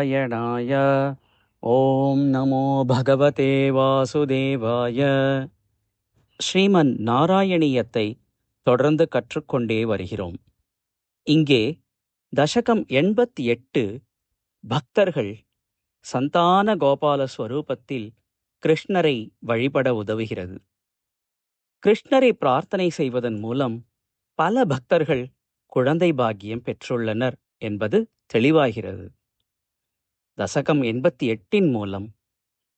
நாராயணாய ஓம் நமோ பகவதே வாசுதேவாய ஸ்ரீமன் நாராயணியத்தை தொடர்ந்து கற்றுக்கொண்டே வருகிறோம். இங்கே தசகம் எண்பத்தி எட்டு பக்தர்கள் சந்தான கோபால ஸ்வரூபத்தில் கிருஷ்ணரை வழிபட உதவுகிறது. கிருஷ்ணரை பிரார்த்தனை செய்வதன் மூலம் பல பக்தர்கள் குழந்தை பாக்கியம் பெற்றுள்ளனர் என்பது தெளிவாகிறது. தசகம் எண்பத்தி எட்டின் மூலம்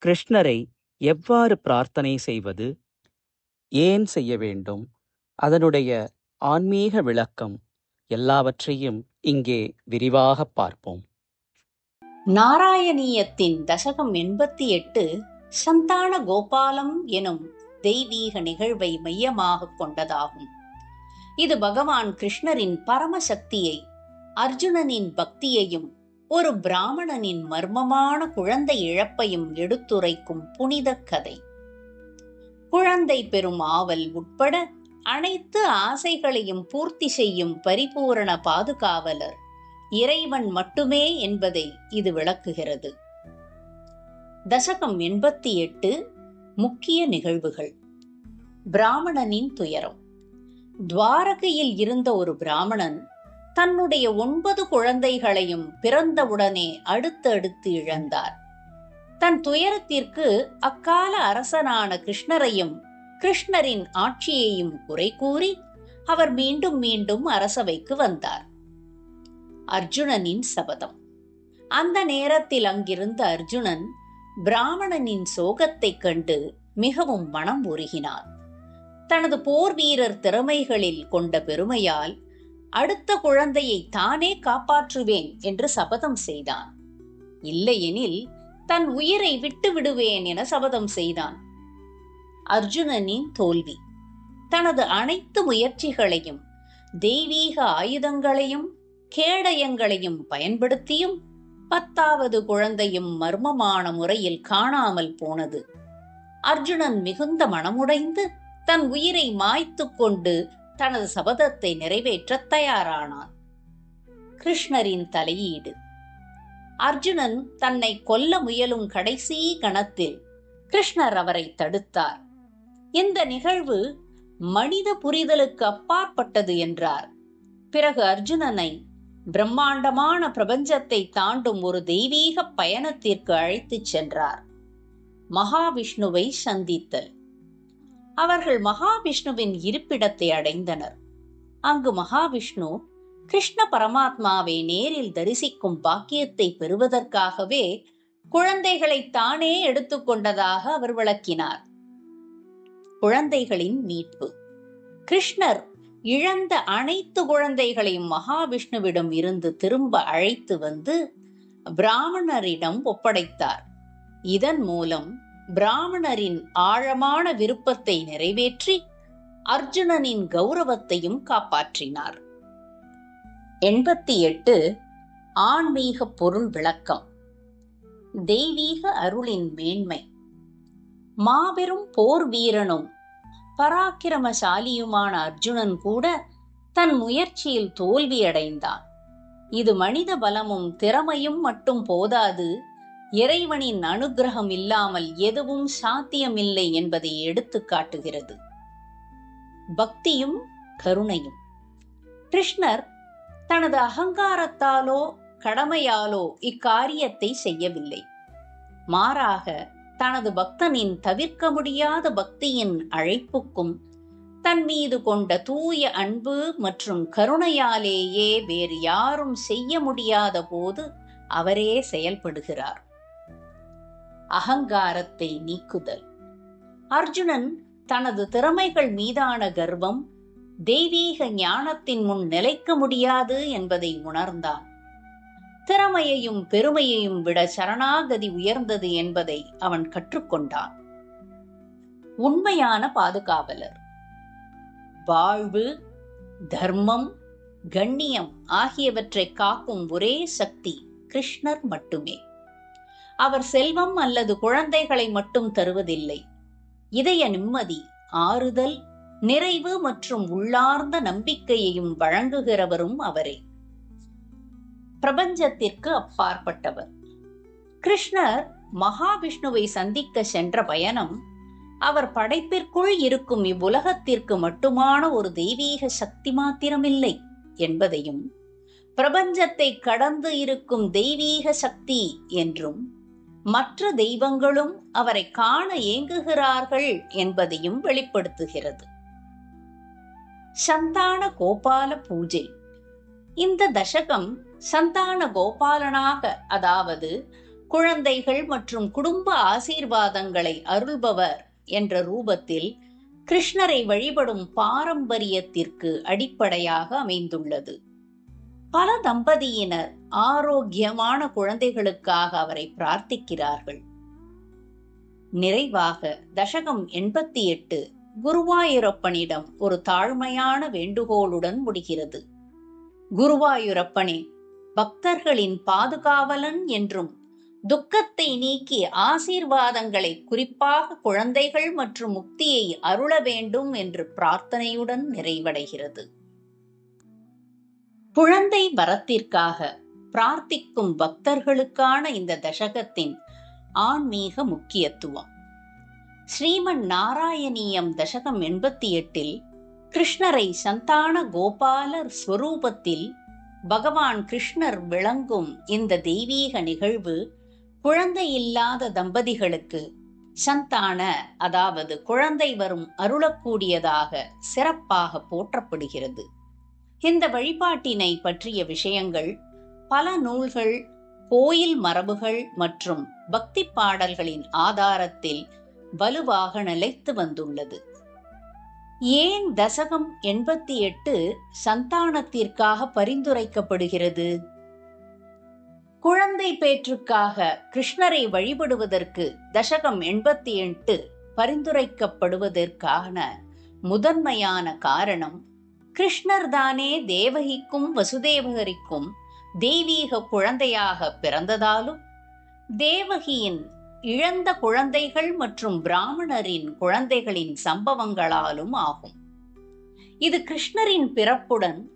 கிருஷ்ணரை எவ்வாறு பிரார்த்தனை செய்வது? ஏன் செய்ய வேண்டும்? அதனுடைய ஆன்மீக விளக்கம் எல்லாவற்றையும் இங்கே விரிவாக பார்ப்போம். நாராயணீயத்தின் தசகம் எண்பத்தி எட்டு சந்தான கோபாலம் எனும் தெய்வீக நிகழ்வை மையமாகக் கொண்டதாகும். இது பகவான் கிருஷ்ணரின் பரமசக்தியை அர்ஜுனனின் பக்தியையும் ஒரு பிராமணனின் மர்மமான குழந்தை இழப்பையும் எடுத்துரைக்கும் புனித கதை. குழந்தை பெறும் ஆவல் உட்பட அனைத்து ஆசைகளையும் பூர்த்தி செய்யும் பரிபூரண பாதுகாவலர் இறைவன் மட்டுமே என்பதை இது விளக்குகிறது. தசகம் எண்பத்தி எட்டு முக்கிய நிகழ்வுகள். பிராமணனின் துயரம். துவாரகையில் இருந்த ஒரு பிராமணன் தன்னுடைய ஒன்பது குழந்தைகளையும் பிறந்தவுடனே அடுத்தடுத்து இழந்தார். தன் துயரத்திற்கு அக்கால அரசனான கிருஷ்ணரையும் கிருஷ்ணரின் ஆட்சியையும் குறை கூறி அவர் மீண்டும் மீண்டும் அரசவைக்கு வந்தார். அர்ஜுனனின் சபதம். அந்த நேரத்தில் அங்கிருந்த அர்ஜுனன் பிராமணனின் சோகத்தைக் கண்டு மிகவும் மனம் உருகினான். தனது போர் வீரர் திறமைகளில் கொண்ட பெருமையால் அடுத்த குழந்தையை தானே காப்பாற்றுவேன் என்று சபதம் செய்தான். இல்லையெனில் தன் உயிரை விட்டு விடுவேன் என சபதம் செய்தான். அர்ஜுனனின் தோல்வி. தனது அனைத்து முயற்சிகளையும் தெய்வீக ஆயுதங்களையும் கேடயங்களையும் பயன்படுத்தியும் பத்தாவது குழந்தையும் மர்மமான முறையில் காணாமல் போனது. அர்ஜுனன் மிகுந்த மனமுடைந்து தன் உயிரை மாய்த்து கொண்டு தனது சபதத்தை நிறைவேற்ற தயாரானான். கிருஷ்ணரின் தலையீடு. அர்ஜுனன் தன்னை கொல்ல முயலும் கடைசி கணத்தில் கிருஷ்ணர் அவரை தடுத்தார். இந்த நிகழ்வு மனித புரிதலுக்கு அப்பாற்பட்டது என்றார். பிறகு அர்ஜுனனை பிரம்மாண்டமான பிரபஞ்சத்தை தாண்டும் ஒரு தெய்வீக பயணத்திற்கு அழைத்துச் சென்றார். மகாவிஷ்ணுவை சந்தித்தல். அவர்கள் மகாவிஷ்ணுவின் இருப்பிடத்தை அடைந்தனர். அங்கு மகாவிஷ்ணு கிருஷ்ண பரமாத்மாவை நேரில் தரிசிக்கும் பாக்கியத்தை பெறுவதற்காகவே குழந்தைகளை தானே எடுத்துக்கொண்டதாக அவர் விளக்கினார். குழந்தைகளின் மீட்பு. கிருஷ்ணர் இழந்த அனைத்து குழந்தைகளையும் மகாவிஷ்ணுவிடம் இருந்து திரும்ப அழைத்து வந்து பிராமணரிடம் ஒப்படைத்தார். இதன் மூலம் பிராமணரின் ஆழமான விருப்பத்தை நிறைவேற்றி அர்ஜுனனின் கௌரவத்தையும் காப்பாற்றினார். எண்பத்தி எட்டு ஆன்மீக பொருள் விளக்கம். தெய்வீக அருளின் மேன்மை. மாபெரும் போர் வீரனும் பராக்கிரமசாலியுமான அர்ஜுனன் கூட தன் முயற்சியில் தோல்வியடைந்தான். இது மனித பலமும் திறமையும் மட்டும் போதாது இறைவனின் அனுகிரகம் இல்லாமல் எதுவும் சாத்தியமில்லை என்பதை எடுத்து காட்டுகிறது. பக்தியும் கருணையும். கிருஷ்ணர் தனது அகங்காரத்தாலோ கடமையாலோ இக்காரியத்தை செய்யவில்லை. மாறாக தனது பக்தனின் தவிர்க்க முடியாத பக்தியின் அழைப்புக்கும் தன் மீது கொண்ட தூய அன்பு மற்றும் கருணையாலேயே வேறு யாரும் செய்ய முடியாத போது அவரே செயல்படுகிறார். அகங்காரத்தை நீக்குதல். அர்ஜுனன் தனது திறமைகள் மீதான கர்வம் தெய்வீக ஞானத்தின் முன் நிலைக்க முடியாது என்பதை உணர்ந்தான். திறமையையும் பெருமையையும் விட சரணாகதி உயர்ந்தது என்பதை அவன் கற்றுக்கொண்டான். உண்மையான பாதுகாவலர். வாழ்வு தர்மம் கண்ணியம் ஆகியவற்றை காக்கும் ஒரே சக்தி கிருஷ்ணர் மட்டுமே. அவர் செல்வம் அல்லது குழந்தைகளை மட்டும் தருவதில்லை. இதய நிம்மதி ஆறுதல் நிறைவு மற்றும் உள்ளார்ந்த நம்பிக்கையையும் வழங்குகிறவரும் அவரே. பிரபஞ்சத்திற்கு அப்பாற்பட்டவர். கிருஷ்ணர் மகாவிஷ்ணுவை சந்திக்க சென்ற பயணம் அவர் படைப்பிற்குள் இருக்கும் இவ்வுலகத்திற்கு மட்டுமான ஒரு தெய்வீக சக்தி மாத்திரமில்லை என்பதையும் பிரபஞ்சத்தை கடந்து இருக்கும் தெய்வீக சக்தி என்றும் மற்ற தெய்வங்களும் அவரை காண ஏங்குகிறார்கள் என்பதையும் வெளிப்படுத்துகிறது. சந்தான கோபால பூஜை. இந்த தசகம் சந்தான கோபாலனாக அதாவது குழந்தைகள் மற்றும் குடும்ப ஆசீர்வாதங்களை அருள்பவர் என்ற ரூபத்தில் கிருஷ்ணரை வழிபடும் பாரம்பரியத்திற்கு அடிப்படையாக அமைந்துள்ளது. பல தம்பதியினர் ஆரோக்கியமான குழந்தைகளுக்காக அவரை பிரார்த்திக்கிறார்கள். நிறைவாக தசகம் எண்பத்தி எட்டு குருவாயூரப்பனிடம் ஒரு தாழ்மையான வேண்டுகோளுடன் முடிகிறது. குருவாயூரப்பனே பக்தர்களின் பாதுகாவலன் என்றும் துக்கத்தை நீக்கி ஆசீர்வாதங்களை குறிப்பாக குழந்தைகள் மற்றும் முக்தியை அருள வேண்டும் என்று பிரார்த்தனையுடன் நிறைவடைகிறது. குழந்தை வரத்திற்காக பிரார்த்திக்கும் பக்தர்களுக்கான இந்த தசகத்தின் ஆன்மீக முக்கியத்துவம். ஸ்ரீமன் நாராயணியம் தசகம் எண்பத்தி எட்டில் கிருஷ்ணரை சந்தான கோபாலர் ஸ்வரூபத்தில் பகவான் கிருஷ்ணர் விளங்கும் இந்த தெய்வீக நிகழ்வு குழந்தை இல்லாத தம்பதிகளுக்கு சந்தான அதாவது குழந்தை வரும் அருளக்கூடியதாக சிறப்பாக போற்றப்படுகிறது. இந்த வழிபாட்டினை பற்றிய விஷயங்கள் பல நூல்கள் கோயில் மரபுகள் மற்றும் பக்தி பாடல்களின் ஆதாரத்தில் வலுவாக நிலைத்து வந்துள்ளது. ஏன் தசகம் எண்பத்தி எட்டு சந்தானத்திற்காக பரிந்துரைக்கப்படுகிறது? குழந்தை பேற்றுக்காக கிருஷ்ணரை வழிபடுவதற்கு தசகம் எண்பத்தி எட்டு பரிந்துரைக்கப்படுவதற்கான முதன்மையான காரணம் கிருஷ்ணர் தானே தேவகிக்கும் வசுதேவகரிக்கும் தெய்வீக குழந்தையாக பிறந்ததாலும் தேவகியின் இழந்த குழந்தைகள் மற்றும் பிராமணரின் குழந்தைகளின் சம்பவங்களாலும் ஆகும். இது கிருஷ்ணரின் பிறப்புடன்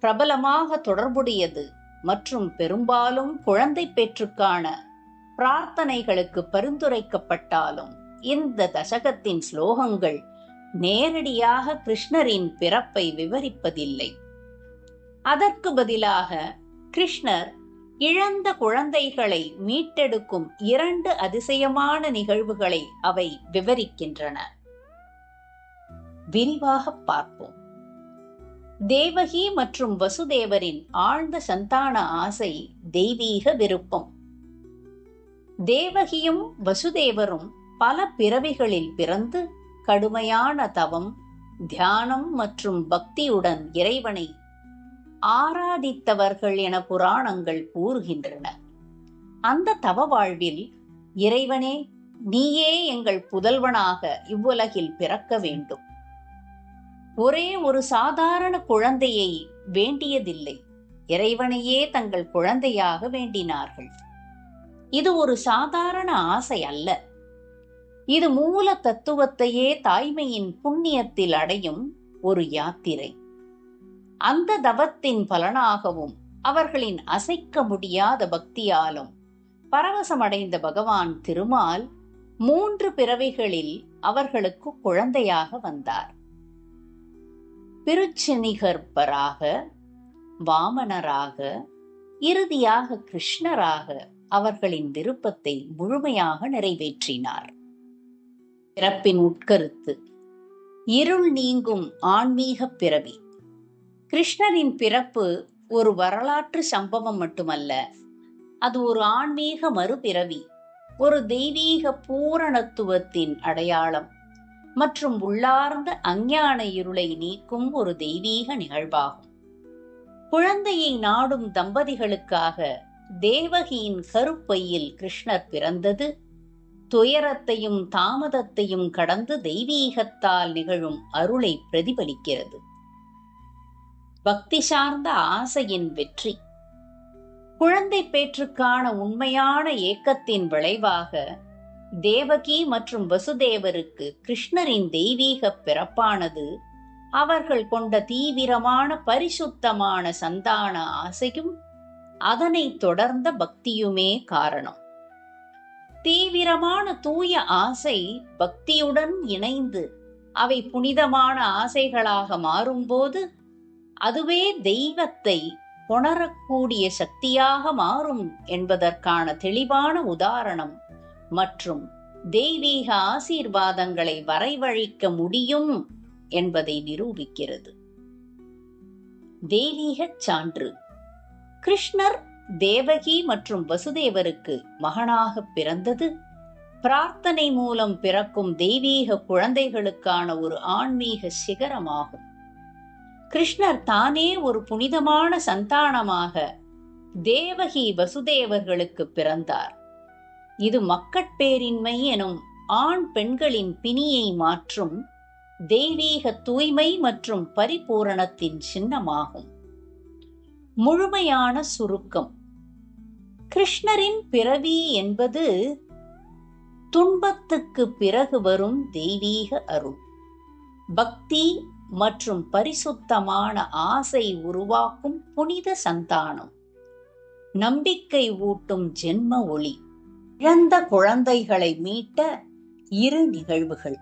பிரபலமாக தொடர்புடையது மற்றும் பெரும்பாலும் குழந்தை பெற்றுக்கான பிரார்த்தனைகளுக்கு பரிந்துரைக்கப்பட்டாலும் இந்த தசகத்தின் ஸ்லோகங்கள் நேரடியாக கிருஷ்ணரின் பிறப்பை விவரிப்பதில்லை. அதற்கு பதிலாக கிருஷ்ணர் இழந்த குழந்தைகளை மீட்டெடுக்கும் இரண்டு அதிசயமான நிகழ்வுகளை அவை விவரிக்கின்றன. விரிவாக பார்ப்போம். தேவகி மற்றும் வசுதேவரின் ஆழ்ந்த சந்தான ஆசை தெய்வீக விருப்பம். தேவகியும் வசுதேவரும் பல பிறவிகளில் பிறந்து கடுமையான தவம் தியானம் மற்றும் பக்தியுடன் இறைவனை ஆராதித்தவர்கள் என புராணங்கள் கூறுகின்றன. அந்த தவ வாழ்வில் இறைவனே நீயே எங்கள் புதல்வனாக இவ்வுலகில் பிறக்க வேண்டும். ஒரே ஒரு சாதாரண குழந்தையை வேண்டியதில்லை. இறைவனையே தங்கள் குழந்தையாக வேண்டினார்கள். இது ஒரு சாதாரண ஆசை அல்ல. இது மூல தத்துவத்தையே தாய்மையின் புண்ணியத்தில் அடையும் ஒரு யாத்திரை. அந்த தவத்தின் பலனாகவும் அவர்களின் அசைக்க முடியாத பக்தியாலும் பரவசமடைந்த பகவான் திருமால் மூன்று பிறவிகளில் அவர்களுக்கு குழந்தையாக வந்தார். பிருச்சினிகர்பராக வாமனராக இறுதியாக கிருஷ்ணராக அவர்களின் விருப்பத்தை முழுமையாக நிறைவேற்றினார். பிறப்பின் உட்கருத்து. இருள் நீங்கும் ஆன்மீக பிறவி. கிருஷ்ணரின் பிறப்பு ஒரு வரலாற்று சம்பவம் மட்டுமல்ல அது ஒரு ஆன்மீக மறுபிறவி ஒரு தெய்வீக பூரணத்துவத்தின் அடையாளம் மற்றும் உள்ளார்ந்த அஞ்ஞான இருளை நீக்கும் ஒரு தெய்வீக நிகழ்வாகும். குழந்தையை நாடும் தம்பதிகளுக்காக தேவகியின் கருப்பையில் கிருஷ்ணர் பிறந்தது துயரத்தையும் தாமதத்தையும் கடந்து தெய்வீகத்தால் நிகழும் அருளை பிரதிபலிக்கிறது. பக்தி சார்ந்த ஆசையின் வெற்றி. குழந்தை பேற்றுக்கான உண்மையான ஏக்கத்தின் விளைவாக தேவகி மற்றும் வசுதேவருக்கு கிருஷ்ணரின் தெய்வீக பிறப்பானது அவர்கள் கொண்ட தீவிரமான பரிசுத்தமான சந்தான ஆசையும் அதனை தொடர்ந்த பக்தியுமே காரணம். தீவிரமான தூய ஆசை பக்தியுடன் இணைந்து அவை புனிதமான ஆசைகளாக மாறும்போது அதுவே தெய்வத்தை உணரக்கூடிய சக்தியாக மாறும் என்பதற்கான தெளிவான உதாரணம். மற்றும் தெய்வீக ஆசீர்வாதங்களை வரைவழிக்க முடியும் என்பதை நிரூபிக்கிறது. தெய்வீகச் சான்று. கிருஷ்ணர் தேவகி மற்றும் வசுதேவருக்கு மகனாக பிறந்தது. பிரார்த்தனை மூலம் பிறக்கும் தெய்வீக குழந்தைகளுக்கான ஒரு ஆன்மீக சிகரமாகும். கிருஷ்ணர் தானே ஒரு புனிதமான சந்தானமாக தேவகி வசுதேவர்களுக்கு பிறந்தார். இது மக்கட்பேரின்மை எனும் ஆண் பெண்களின் பிணியை மாற்றும் தெய்வீக தூய்மை மற்றும் பரிபூரணத்தின் சின்னமாகும். முழுமையான சுருக்கம். கிருஷ்ணரின் பிறவி என்பது துன்பத்துக்கு பிறகு வரும் தெய்வீக அருள். பக்தி மற்றும் பரிசுத்தமான ஆசை உருவாக்கும் புனித சந்தானம். நம்பிக்கை ஊட்டும் ஜென்ம ஒளி. இழந்த குழந்தைகளை மீட்ட இரு நிகழ்வுகள்.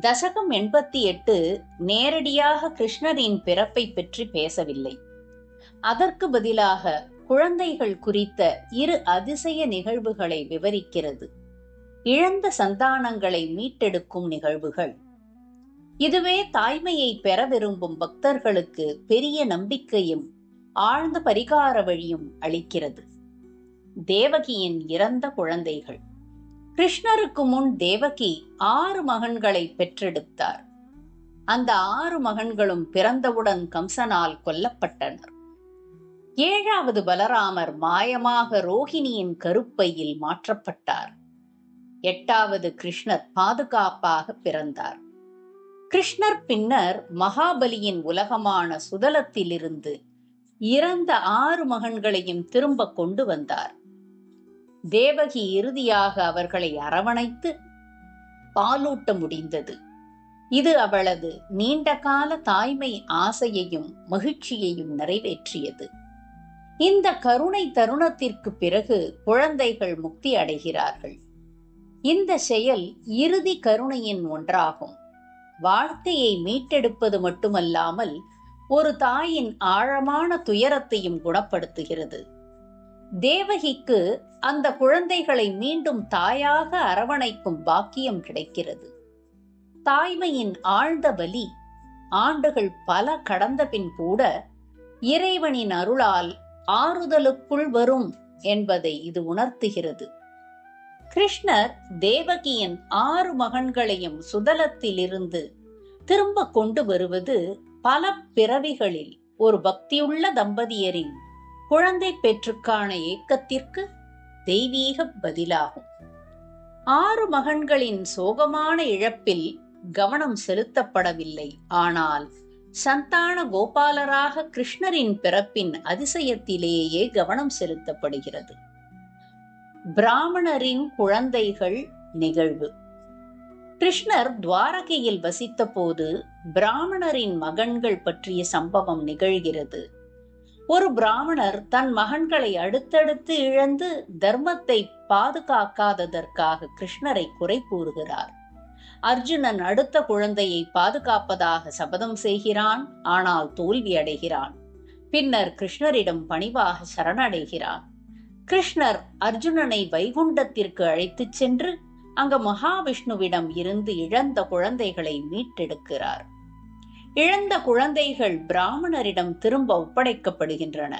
தசகம் எண்பத்தி எட்டு நேரடியாக கிருஷ்ணரின் பிறப்பை பற்றி பேசவில்லை. அதற்கு பதிலாக குழந்தைகள் குறித்த இரு அதிசய நிகழ்வுகளை விவரிக்கிறது. இழந்த சந்தானங்களை மீட்டெடுக்கும் நிகழ்வுகள். இதுவே தாய்மையை பெற விரும்பும் பக்தர்களுக்கு பெரிய நம்பிக்கையும் ஆழ்ந்த பரிகார வழியும் அளிக்கிறது. தேவகியின் இறந்த குழந்தைகள். கிருஷ்ணருக்கு முன் தேவகி ஆறு மகன்களை பெற்றெடுத்தார். அந்த ஆறு மகன்களும் பிறந்தவுடன் கம்சனால் கொல்லப்பட்டனர். ஏழாவது பலராமர் மாயமாக ரோஹிணியின் கருப்பையில் மாற்றப்பட்டார். எட்டாவது கிருஷ்ணர் பாதுகாப்பாக பிறந்தார். கிருஷ்ணர் பின்னர் மகாபலியின் உலகமான சுதலத்திலிருந்து இறந்த ஆறு மகன்களையும் திரும்ப கொண்டு வந்தார். தேவகி இறுதியாக அவர்களை அரவணைத்து பாலூட்ட முடிந்தது. இது அவளது நீண்டகால தாய்மை ஆசையையும் மகிழ்ச்சியையும் நிறைவேற்றியது. இந்த கருணை தருணத்திற்கு பிறகு குழந்தைகள் முக்தி அடைகிறார்கள். இந்த செயல் இறுதி கருணையின் ஒன்றாகும். வாழ்க்கையை மீட்டெடுப்பது மட்டுமல்லாமல் ஒரு தாயின் ஆழமான துயரத்தையும் குணப்படுத்துகிறது. தேவகிக்கு அந்த குழந்தைகளை மீண்டும் தாயாக அரவணைக்கும் பாக்கியம் கிடைக்கிறது. தாய்மையின் ஆழ்ந்த வலி ஆண்டுகள் பல கடந்த பின் கூட இறைவனின் அருளால் ஆறுதலுக்குள் வரும் என்பதை இது உணர்த்துகிறது. கிருஷ்ணர் தேவகியின் ஆறு மகன்களையும் சுதலத்திலிருந்து திரும்ப கொண்டு வருவது பல பிறவிகளில் ஒரு பக்தியுள்ள தம்பதியரின் குழந்தை பெற்றுக்கான ஏக்கத்திற்கு தெய்வீக பதிலாகும். ஆறு மகன்களின் சோகமான இழப்பில் கவனம் செலுத்தப்படவில்லை. ஆனால் சந்தான கோபாலராக கிருஷ்ணரின் பிறப்பின் அதிசயத்திலேயே கவனம் செலுத்தப்படுகிறது. பிராமணரின் குழந்தைகள் நிகழ்வு. கிருஷ்ணர் துவாரகையில் வசித்தபோது பிராமணரின் மகன்கள் பற்றிய சம்பவம் நிகழ்கிறது. ஒரு பிராமணர் தன் மகன்களை அடுத்தடுத்து இழந்து தர்மத்தை பாதுகாக்காததற்காக கிருஷ்ணரை குறை கூறுகிறார். அர்ஜுனன் அடுத்த குழந்தையை பாதுகாப்பதாக சபதம் செய்கிறான். ஆனால் தோல்வி அடைகிறான். பின்னர் கிருஷ்ணரிடம் பணிவாக சரணடைகிறான். கிருஷ்ணர் அர்ஜுனனை வைகுண்டத்திற்கு அழைத்துச் சென்று அங்கு மகாவிஷ்ணுவிடம் இருந்து இழந்த குழந்தைகளை மீட்டெடுக்கிறார். இழந்த குழந்தைகள் பிராமணரிடம் திரும்ப ஒப்படைக்கப்படுகின்றன.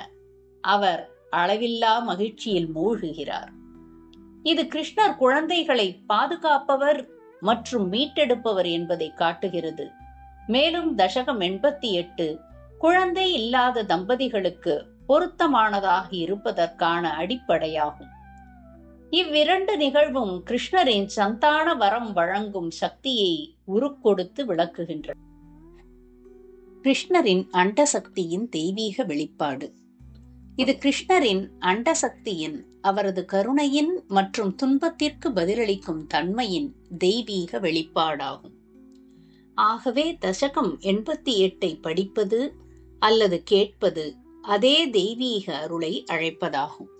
அவர் அளவில்லா மகிழ்ச்சியில் மூழ்குகிறார். இது கிருஷ்ணர் குழந்தைகளை பாதுகாப்பவர் மற்றும் மீட்டெடுப்பவர் என்பதை காட்டுகிறது. மேலும் தசகம் எண்பத்தி எட்டு குழந்தை இல்லாத தம்பதிகளுக்கு பொருத்தமானதாக இருப்பதற்கான அடிப்படையாகும். இவ்விரண்டு நிகழ்வும் கிருஷ்ணரின் சந்தான வரம் வழங்கும் சக்தியை உருக்கொடுத்து விளக்குகின்றன. கிருஷ்ணரின் அண்டசக்தியின் தெய்வீக வெளிப்பாடு. இது கிருஷ்ணரின் அண்டசக்தியின் அவரது கருணையின் மற்றும் துன்பத்திற்கு பதிலளிக்கும் தன்மையின் தெய்வீக வெளிப்பாடாகும். ஆகவே தசகம் எண்பத்தி எட்டை படிப்பது அல்லது கேட்பது அதே தெய்வீக அருளை அழைப்பதாகும்.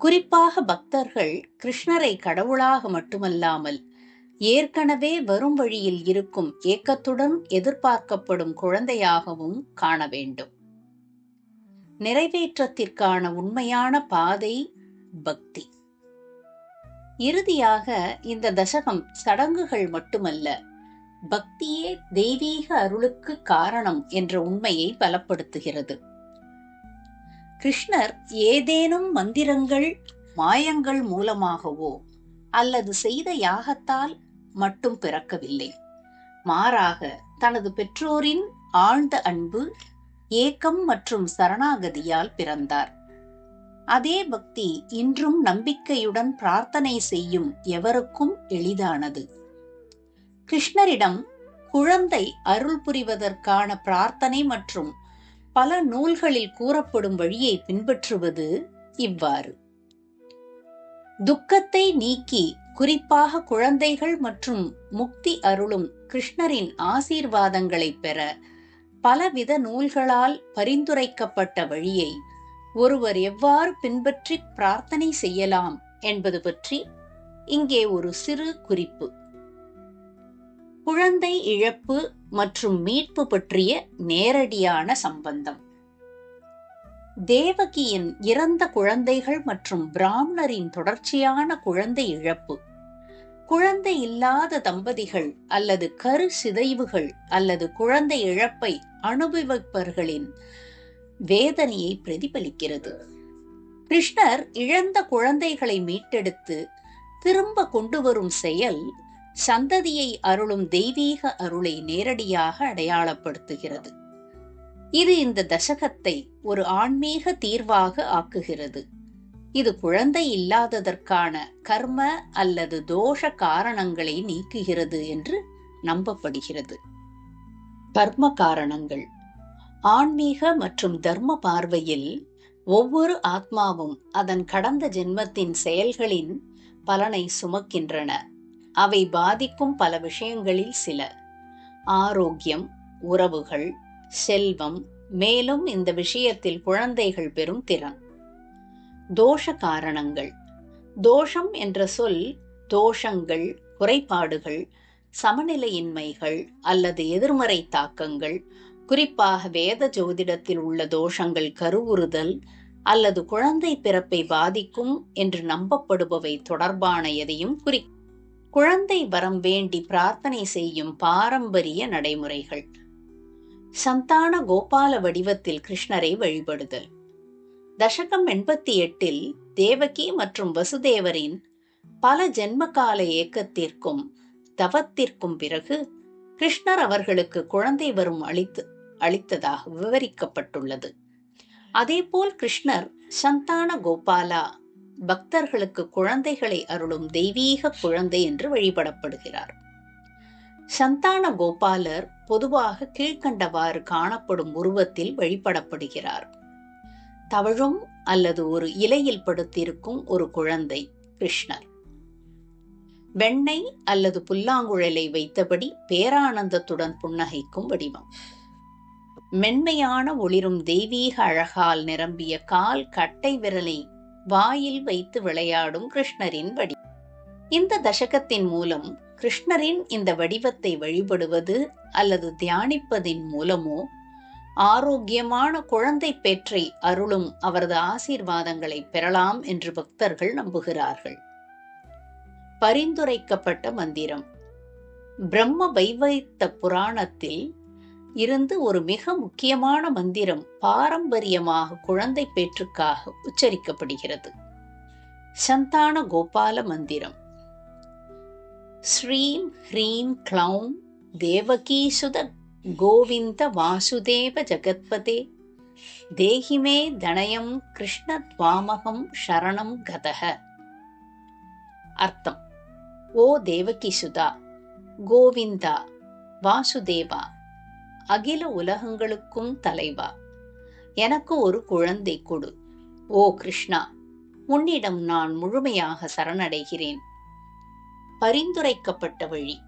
குறிப்பாக பக்தர்கள் கிருஷ்ணரை கடவுளாக மட்டுமல்லாமல் ஏற்கனவே வரும் வழியில் இருக்கும் ஏக்கத்துடன் எதிர்பார்க்கப்படும் குழந்தையாகவும் காண வேண்டும். நிறைவேற்றத்திற்கான உண்மையான பாதை பக்தி. இறுதியாக இந்த தசகம் சடங்குகள் மட்டுமல்ல பக்தியே தெய்வீக அருளுக்கு காரணம் என்ற உண்மையை பலப்படுத்துகிறது. கிருஷ்ணர் ஏதேனும் மந்திரங்கள் மாயங்கள் மூலமாகவோ அல்லது செய்த யாகத்தால் மட்டும் பிறக்கவில்லை. மாறாக தனது பெற்றோரின் ஆழ்ந்த அன்பு ஏக்கம் மற்றும் சரணாகதியால் பிறந்தார். அதே பக்தி இன்றும் நம்பிக்கையுடன் பிரார்த்தனை செய்யும் எவருக்கும் எளிதானது. கிருஷ்ணரிடம் குழந்தை அருள் புரிவதற்கான பிரார்த்தனை மற்றும் பல நூல்களில் கூறப்படும் வழியை பின்பற்றுவது இவ்வாறு. துக்கத்தை நீக்கி குறிப்பாக குழந்தைகள் மற்றும் முக்தி அருளும் கிருஷ்ணரின் ஆசீர்வாதங்களை பெற பலவித நூல்களால் பரிந்துரைக்கப்பட்ட வழியை ஒருவர் எவ்வாறு பின்பற்றி பிரார்த்தனை செய்யலாம் என்பது பற்றி இங்கே ஒரு சிறு குறிப்பு. குழந்தை இழப்பு மற்றும் மீட்பு பற்றிய நேரடியான சம்பந்தம். தேவகியின் இறந்த குழந்தைகள் மற்றும் பிராமணரின் தொடர்ச்சியான குழந்தை இழப்பு. குழந்தை இல்லாத தம்பதிகள் அல்லது கரு சிதைவுகள் அல்லது குழந்தை இழப்பை அனுபவிப்பவர்களின் வேதனையை பிரதிபலிக்கிறது. கிருஷ்ணர் இழந்த குழந்தைகளை மீட்டெடுத்து திரும்ப கொண்டு வரும் செயல் சந்ததியை அருளும் தெய்வீக அருளை நேரடியாக அடையாளப்படுத்துகிறது. இது இந்த தசகத்தை ஒரு ஆன்மீக தீர்வாக ஆக்குகிறது. இது குழந்தை இல்லாததற்கான கர்ம அல்லது தோஷ காரணங்களை நீக்குகிறது என்று நம்பப்படுகிறது. கர்ம காரணங்கள். ஆன்மீக மற்றும் தர்ம பார்வையில் ஒவ்வொரு ஆத்மாவும் அதன் கடந்த ஜென்மத்தின் செயல்களின் பலனை சுமக்கின்றன. அவை பாதிக்கும் பல விஷயங்களில் சில. ஆரோக்கியம் உறவுகள் செல்வம் மேலும் இந்த விஷயத்தில் குழந்தைகள் பெறும் திறன். தோஷ காரணங்கள் தோஷம் என்ற சொல் தோஷங்கள் குறைபாடுகள் சமநிலையின்மைகள் அல்லது எதிர்மறை தாக்கங்கள் குறிப்பாக வேத ஜோதிடத்தில் உள்ள தோஷங்கள் கருவுறுதல் அல்லது குழந்தை பிறப்பை பாதிக்கும் என்று நம்பப்படுபவை தொடர்பான எதையும் குறி குழந்தை வரம் வேண்டி பிரார்த்தனை செய்யும் பாரம்பரிய நடைமுறைகள். சந்தான கோபால வடிவத்தில் கிருஷ்ணரை வழிபடுதல். தசகம் எண்பத்தி எட்டில் தேவகி மற்றும் வசுதேவரின் பல ஜென்மகால ஏக்கத்திற்கும் தவத்திற்கும் பிறகு கிருஷ்ணர் அவர்களுக்கு குழந்தை வரும் அளித்து அளித்ததாக விவரிக்கப்பட்டுள்ளது. அதேபோல் கிருஷ்ணர் சந்தான கோபாலா பக்தர்களுக்கு குழந்தைகளை அருளும் தெய்வீக குழந்தை என்று வழிபடப்படுகிறார். சந்தான கோபாலர் பொதுவாக கீழ்கண்டவாறு காணப்படும் உருவத்தில் வழிபடப்படுகிறார். தவழும் அல்லது ஒரு இலையில் படுத்திருக்கும் ஒரு குழந்தை கிருஷ்ணர். வெண்ணெய் அல்லது புல்லாங்குழலை வைத்தபடி பேரானந்தத்துடன் புன்னகைக்கும் வடிவம். மென்மையான ஒளிரும் தெய்வீக அழகால் நிரம்பிய கால் கட்டை விரலை வாயில் வைத்து விளையாடும் கிருஷ்ணரின் வடி. இந்த தசகத்தின் மூலம் கிருஷ்ணரின் இந்த வடிவத்தை வழிபடுவது அல்லது தியானிப்பதின் மூலமோ ஆரோக்கியமான குழந்தை பெற்றை அருளும் அவரது ஆசீர்வாதங்களை பெறலாம் என்று பக்தர்கள் நம்புகிறார்கள். பரிந்துரைக்கப்பட்ட மந்திரம். பிரம்ம வைவைத்த புராணத்தில் இருந்து ஒரு மிக முக்கியமான மந்திரம் பாரம்பரியமாக குழந்தை பேற்றுக்காக உச்சரிக்கப்படுகிறது. சந்தான கோபால மந்திரம். ஸ்ரீம் ஹ்ரீம் க்ளௌம் தேவகீசுத கோவிந்த வாசுதேவ ஜகத்பதே. தேஹிமே தனயம் கிருஷ்ண துவாமகம் சரணம் கதக அர்த்தம். ஓ தேவகி சுதா கோவிந்தா வாசுதேவா அகில உலகங்களுக்கும் தலைவா. எனக்கு ஒரு குழந்தை கொடு. ஓ கிருஷ்ணா உன்னிடம் நான் முழுமையாக சரணடைகிறேன். பரிந்துரைக்கப்பட்ட வழி.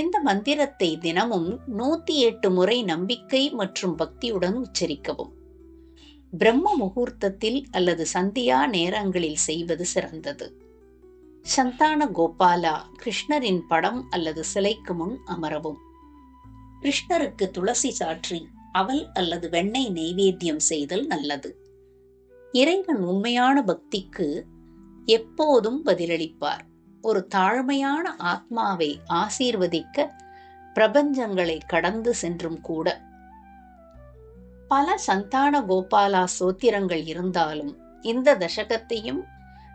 இந்த மந்திரத்தை தினமும் நூத்தி எட்டு முறை நம்பிக்கை மற்றும் பக்தியுடன் உச்சரிக்கவும். பிரம்ம முகூர்த்தத்தில் அல்லது சந்தியா நேரங்களில் செய்வது சிறந்தது. சந்தான கோபாலா கிருஷ்ணரின் படம் அல்லது சிலைக்கு முன் அமரவும். கிருஷ்ணருக்கு துளசி சாற்றி அவல் அல்லது வெண்ணெய் நெய்வேத்தியம் செய்தல் நல்லது. இறைவன் உண்மையான பக்திக்கு எப்போதும் பதிலளிப்பார். ஒரு தாழ்மையான ஆத்மாவை ஆசீர்வதிக்க பிரபஞ்சங்களை கடந்து சென்றும் கூட. பல சந்தான கோபாலா சோத்திரங்கள் இருந்தாலும் இந்த தசகத்தையும்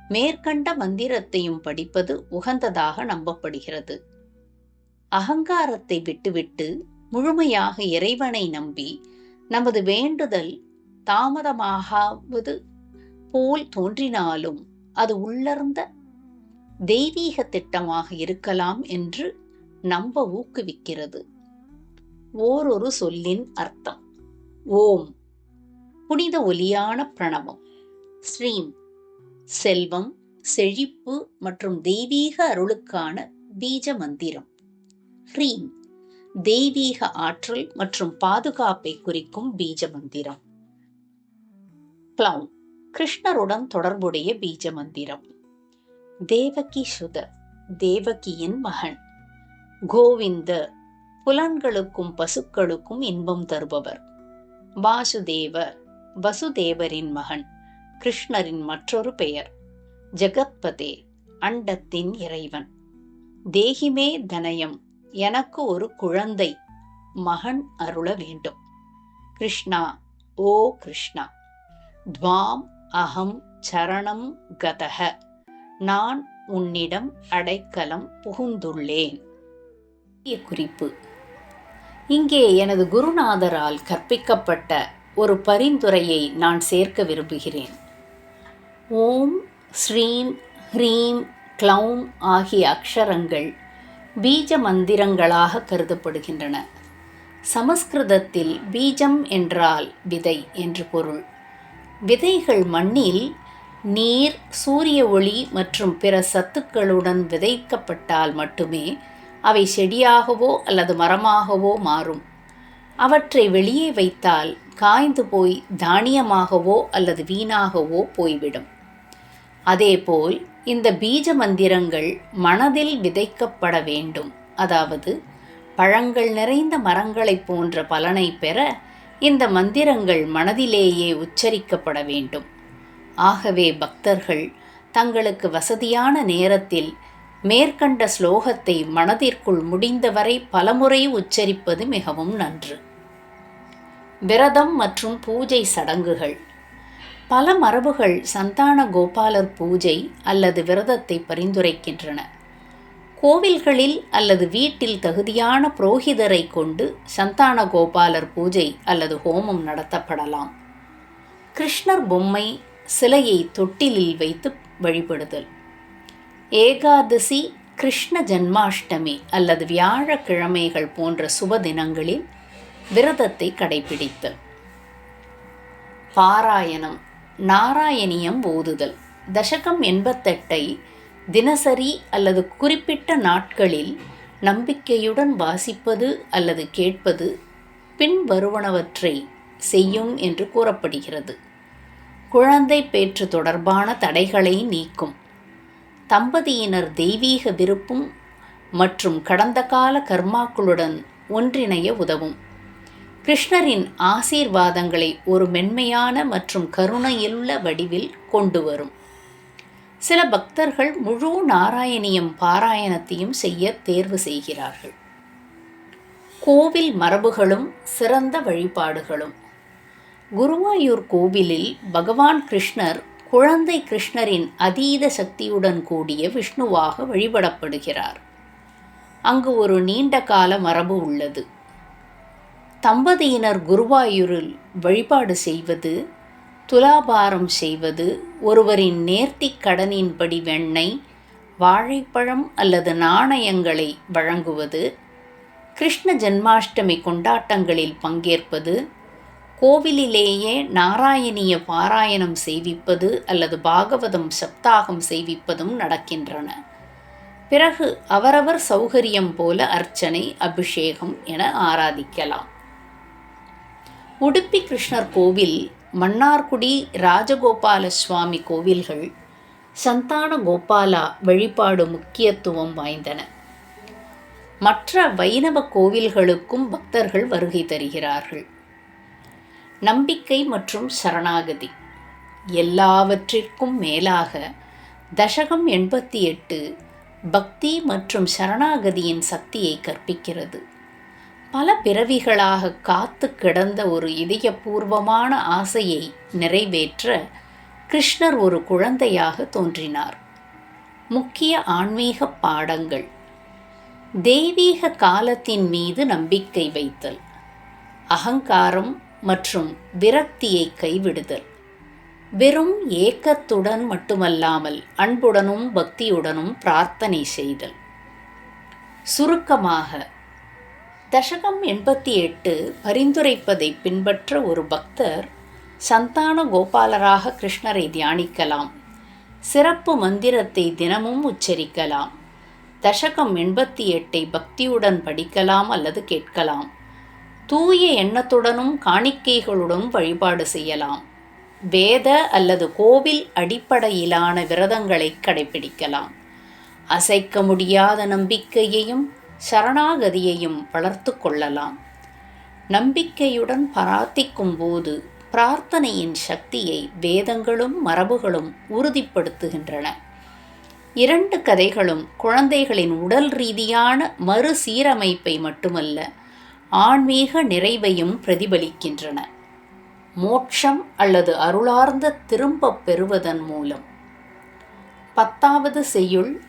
மேற்கண்ட மந்திரத்தையும் படிப்பது உகந்ததாக நம்பப்படுகிறது. அகங்காரத்தை விட்டுவிட்டு முழுமையாக இறைவனை நம்பி நமது வேண்டுதல் தாமதமாகாவது போல் தோன்றினாலும் அது உள்ளர்ந்த தெய்வீக திட்டமாக இருக்கலாம் என்று நம்ப ஊக்குவிக்கிறது. ஓரொரு சொல்லின் அர்த்தம். ஓம். புனித ஒலியான பிரணவம். ஸ்ரீம். செல்வம் செழிப்பு மற்றும் தெய்வீக அருளுக்கான பீஜ மந்திரம். ஹ்ரீம். தெய்வீக ஆற்றல் மற்றும் பாதுகாப்பை குறிக்கும் பீஜ மந்திரம். கிளவுன் கிருஷ்ணருடன் தொடர்புடைய பீஜ மந்திரம். தேவகி சுத தேவகியின் மகன். கோவிந்த புலன்களுக்கும் பசுக்களுக்கும் இன்பம் தருபவர். வாசுதேவ வசுதேவரின் மகன் கிருஷ்ணரின் மற்றொரு பெயர். ஜெகத்பதே அண்டத்தின் இறைவன். தேகிமே தனயம் எனக்கு ஒரு குழந்தை மகன் அருள வேண்டும். கிருஷ்ணா ஓ கிருஷ்ணா. துவாம் அகம் சரணம் கதக. நான் உன்னிடம் அடைக்கலம் புகுந்துள்ளேன். குறிப்பு. இங்கே எனது குருநாதரால் கற்பிக்கப்பட்ட ஒரு பரிந்துரையை நான் சேர்க்க விரும்புகிறேன். ஓம் ஸ்ரீம் ஹ்ரீம் க்ளௌம் ஆகிய அக்ஷரங்கள் பீஜ மந்திரங்களாக கருதப்படுகின்றன. சமஸ்கிருதத்தில் பீஜம் என்றால் விதை என்று பொருள். விதைகள் மண்ணில் நீர் சூரிய ஒளி மற்றும் பிற சத்துக்களுடன் விதைக்கப்பட்டால் மட்டுமே அவை செடியாகவோ அல்லது மரமாகவோ மாறும். அவற்றை வெளியே வைத்தால் காய்ந்து போய் தானியமாகவோ அல்லது வீணாகவோ போய்விடும். அதேபோல் இந்த பீஜ மந்திரங்கள் மனதில் விதைக்கப்பட வேண்டும். அதாவது பழங்கள் நிறைந்த மரங்களைப் போன்ற பலனை பெற இந்த மந்திரங்கள் மனதிலேயே உச்சரிக்கப்பட வேண்டும். ஆகவே பக்தர்கள் தங்களுக்கு வசதியான நேரத்தில் மேற்கண்ட ஸ்லோகத்தை மனதிற்குள் முடிந்தவரை பலமுறை உச்சரிப்பது மிகவும் நன்று. விரதம் மற்றும் பூஜை சடங்குகள். பல மரபுகள் சந்தான கோபாலர் பூஜை அல்லது விரதத்தை பரிந்துரைக்கின்றன. கோவில்களில் அல்லது வீட்டில் தகுதியான புரோகிதரை கொண்டு சந்தான கோபாலர் பூஜை அல்லது ஹோமம் நடத்தப்படலாம். கிருஷ்ணர் பொம்மை சிலையை தொட்டிலில் வைத்து வழிபடுதல். ஏகாதசி கிருஷ்ண ஜன்மாஷ்டமி அல்லது வியாழக்கிழமைகள் போன்ற சுப தினங்களில் விரதத்தை கடைபிடித்தல் பாராயணம் நாராயணியம் ஓதுதல். தசகம் எண்பத்தெட்டை தினசரி அல்லது குறிப்பிட்ட நாட்களில் நம்பிக்கையுடன் வாசிப்பது அல்லது கேட்பது பின்வருவனவற்றை செய்யும் என்று கூறப்படுகிறது. குழந்தை பேற்று தொடர்பான தடைகளை நீக்கும். தம்பதியினர் தெய்வீக விருப்பம் மற்றும் கடந்த கால கர்மாக்களுடன் ஒன்றிணைய உதவும். கிருஷ்ணரின் ஆசீர்வாதங்களை ஒரு மென்மையான மற்றும் கருணையுள்ள வடிவில் கொண்டு வரும். சில பக்தர்கள் முழு நாராயணியம் பாராயணத்தையும் செய்ய தேர்வு செய்கிறார்கள். கோவில் மரபுகளும் சிறந்த வழிபாடுகளும். குருவாயூர் கோவிலில் பகவான் கிருஷ்ணர் குழந்தை கிருஷ்ணரின் அதீத சக்தியுடன் கூடிய விஷ்ணுவாக வழிபடப்படுகிறார். அங்கு ஒரு நீண்ட கால மரபு உள்ளது. தம்பதியினர் குருவாயூரில் வழிபாடு செய்வது துலாபாரம் செய்வது ஒருவரின் நேர்த்திக் கடனின்படி வெண்ணெய் வாழைப்பழம் அல்லது நாணயங்களை வழங்குவது கிருஷ்ண ஜன்மாஷ்டமி கொண்டாட்டங்களில் பங்கேற்பது கோவிலிலேயே நாராயணிய பாராயணம் செய்விப்பது அல்லது பாகவதம் சப்தாகம் செய்விப்பதும் நடக்கின்றன. பிறகு அவரவர் சௌகரியம் போல அர்ச்சனை அபிஷேகம் என ஆராதிக்கலாம். உடுப்பி கிருஷ்ணர் கோவில் மன்னார்குடி ராஜகோபால சுவாமி கோவில்கள் சந்தான கோபாலா வழிபாடு முக்கியத்துவம் வாய்ந்தன. மற்ற வைணவ கோவில்களுக்கும் பக்தர்கள் வருகை தருகிறார்கள். நம்பிக்கை மற்றும் சரணாகதி. எல்லாவற்றிற்கும் மேலாக தசகம் எண்பத்தி எட்டு பக்தி மற்றும் சரணாகதியின் சக்தியை கற்பிக்கிறது. பல பிறவிகளாக காத்து கிடந்த ஒரு இதயபூர்வமான ஆசையை நிறைவேற்ற கிருஷ்ணர் ஒரு குழந்தையாக தோன்றினார். முக்கிய ஆன்மீக பாடங்கள். தெய்வீக காலத்தின் மீது நம்பிக்கை வைத்தல். அகங்காரம் மற்றும் விரக்தியை கைவிடுதல். வெறும் ஏக்கத்துடன் மட்டுமல்லாமல் அன்புடனும் பக்தியுடனும் பிரார்த்தனை செய்தல். சுருக்கமாக தசகம் எண்பத்தி எட்டு பரிந்துரைப்பதை பின்பற்ற ஒரு பக்தர் சந்தான கோபாலராக கிருஷ்ணரை தியானிக்கலாம். சிறப்பு மந்திரத்தை தினமும் உச்சரிக்கலாம். தசகம் எண்பத்தி எட்டை பக்தியுடன் படிக்கலாம் அல்லது கேட்கலாம். தூய எண்ணத்துடனும் காணிக்கைகளுடன் வழிபாடு செய்யலாம். வேத அல்லது கோவில் அடிப்படையிலான விரதங்களை கடைபிடிக்கலாம் அசைக்க முடியாத நம்பிக்கையையும் சரணாகதியையும் வளர்த்து கொள்ளலாம். நம்பிக்கையுடன் பிரார்த்திக்கும் போது பிரார்த்தனையின் சக்தியை வேதங்களும் மரபுகளும் உறுதிப்படுத்துகின்றன. இரண்டு கதைகளும் குழந்தைகளின் உடல் ரீதியான மறுசீரமைப்பை மட்டுமல்ல ஆன்மீக நிறைவையும் பிரதிபலிக்கின்றன. மோட்சம் அல்லது அருளார்ந்த திரும்பப் பெறுவதன் மூலம். பத்தாவது செய்யுள்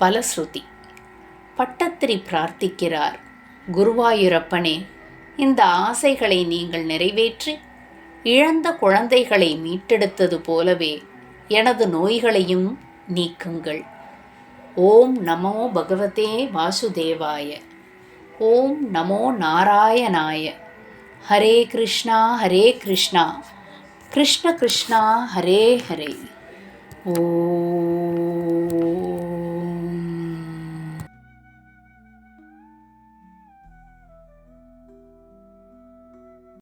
பலஸ்ருதி. பட்டத்திரி பிரார்த்திக்கிறார். குருவாயூரப்பனே இந்த ஆசைகளை நீங்கள் நிறைவேற்றி இழந்த குழந்தைகளை மீட்டெடுத்தது போலவே எனது நோய்களையும் நீக்குங்கள். ஓம் நமோ பகவதே வாசுதேவாய. ஓம் நமோ நாராயணாய. ஹரே கிருஷ்ணா ஹரே கிருஷ்ணா. கிருஷ்ண கிருஷ்ணா ஹரே ஹரே. ஓ